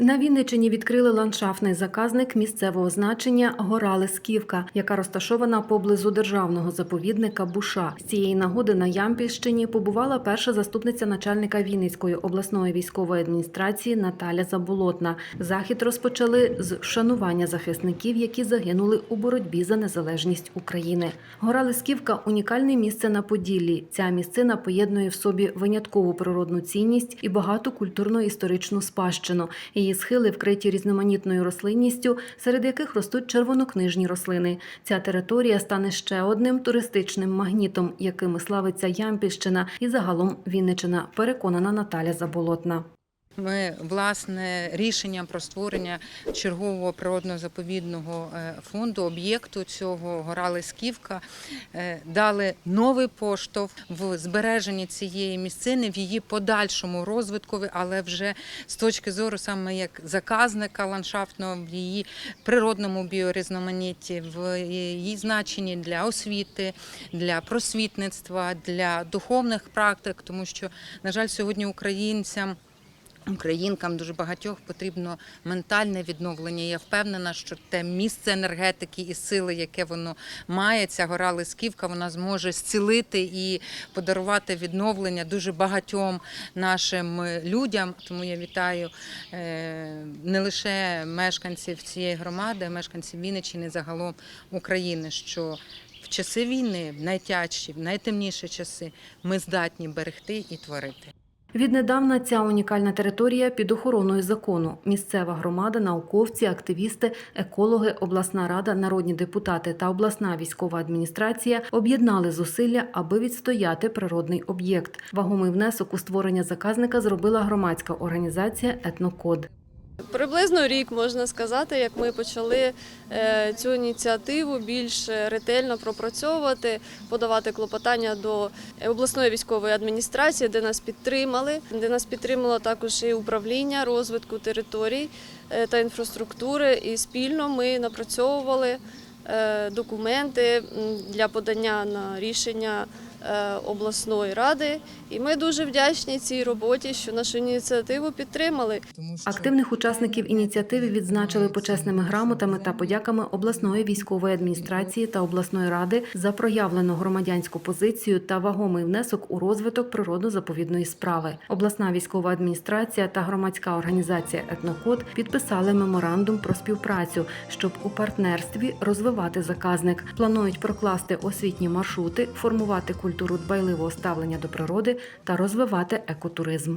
На Вінничині відкрили ландшафтний заказник місцевого значення Гора Лисківка, яка розташована поблизу державного заповідника Буша. З цієї нагоди на Ямпільщині побувала перша заступниця начальника Вінницької обласної військової адміністрації Наталя Заболотна. Захід розпочали з вшанування захисників, які загинули у боротьбі за незалежність України. Гора Лисківка унікальне місце на Поділлі. Ця місцина поєднує в собі виняткову природну цінність і багату культурно-історичну спадщину. Її схили вкриті різноманітною рослинністю, серед яких ростуть червонокнижні рослини. Ця територія стане ще одним туристичним магнітом, якими славиться Ямпільщина і загалом Вінничина, переконана Наталя Заболотна. Ми власне рішенням про створення чергового природно-заповідного е, фонду об'єкту цього гора Лисківка е, дали новий поштовх в збереженні цієї місцини, в її подальшому розвитку, але вже з точки зору саме як заказника ландшафтного в її природному біорізноманітті, в її значенні для освіти, для просвітництва, для духовних практик, тому що, на жаль, сьогодні українцям. Українкам дуже багатьох потрібно ментальне відновлення. Я впевнена, що те місце енергетики і сили, яке воно має, ця гора Лисківка, вона зможе зцілити і подарувати відновлення дуже багатьом нашим людям. Тому я вітаю е, не лише мешканців цієї громади, а мешканців Вінниччини, загалом України. що в часи війни, в найтяжчі, в найтемніші часи, ми здатні берегти і творити. Віднедавна ця унікальна територія під охороною закону. Місцева громада, науковці, активісти, екологи, обласна рада, народні депутати та обласна військова адміністрація об'єднали зусилля, аби відстояти природний об'єкт. Вагомий внесок у створення заказника зробила громадська організація Етнокод. Приблизно рік можна сказати, як ми почали е, цю ініціативу більш ретельно пропрацьовувати, подавати клопотання до обласної військової адміністрації, де нас підтримали, де нас підтримало також і управління розвитку територій е, та інфраструктури. І спільно ми напрацьовували е, документи для подання на рішення обласної ради. І ми дуже вдячні цій роботі, що нашу ініціативу підтримали. Активних учасників ініціативи відзначили почесними грамотами та подяками обласної військової адміністрації та обласної ради за проявлену громадянську позицію та вагомий внесок у розвиток природно-заповідної справи. Обласна військова адміністрація та громадська організація Етнокод підписали меморандум про співпрацю, щоб у партнерстві розвивати заказник. Планують прокласти освітні маршрути, формувати культуру дбайливого ставлення до природи та розвивати екотуризм.